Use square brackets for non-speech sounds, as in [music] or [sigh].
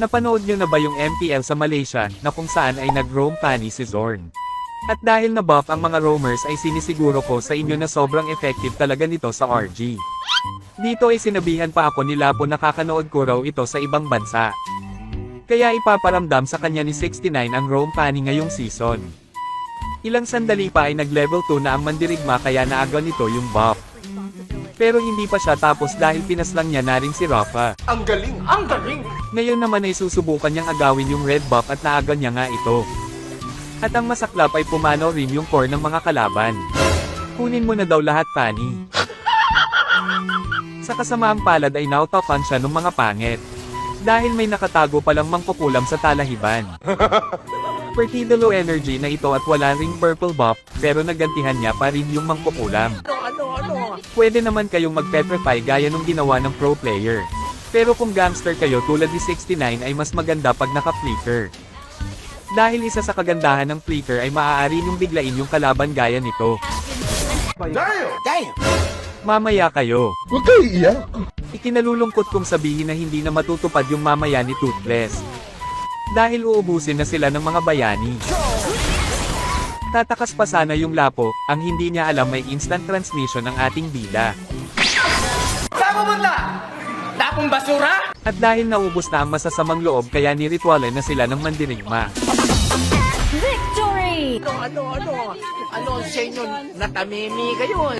Napanood nyo na ba yung MPL sa Malaysia, na kung saan ay nag-roam pani si Zorn? At dahil na-buff ang mga roamers ay sinisiguro ko sa inyo na sobrang effective talaga nito sa RG. Dito ay sinabihan pa ako ni Lapo na kakanood ko raw ito sa ibang bansa. Kaya ipaparamdam sa kanya ni 69 ang roam pani ngayong season. Ilang sandali pa ay nag-level 2 na ang mandirigma kaya naaga nito yung buff. Pero hindi pa siya tapos dahil pinaslang niya na rin si Rafa. Ang galing! Ang galing! Ngayon naman ay susubukan niyang agawin yung red buff at naaga niya nga ito. At ang masaklap ay pumano rin yung core ng mga kalaban. Kunin mo na daw lahat, Fanny. Sa kasamaang palad ay nautapan siya ng mga pangit. Dahil may nakatago palang mangkukulam sa talahiban. [laughs] Partido low energy na ito at wala ring purple buff, pero nagantihan niya pa rin yung mangkukulam. Pwede naman kayong mag-petrify gaya nung ginawa ng pro player. Pero kung gangster kayo tulad ni 69 ay mas maganda pag naka-flicker. Dahil isa sa kagandahan ng flicker ay maaari niyong biglain yung kalaban gaya nito. Damn! Damn! Mamaya kayo. Huwag kayo iiyak. Ikinalulungkot kong sabihin na hindi na matutupad yung mamaya ni Toothless. Dahil uubusin na sila ng mga bayani. Tatakas pa sana yung lapo, ang hindi niya alam may instant transmission ang ating bida. Saan pupunta? Tapong basura? At dahil naubos na ang masasamang loob kaya niritualan na sila ng mandirigma. Victory! Ano, ano, ano? Ano sa inyo? Natamimi kayo?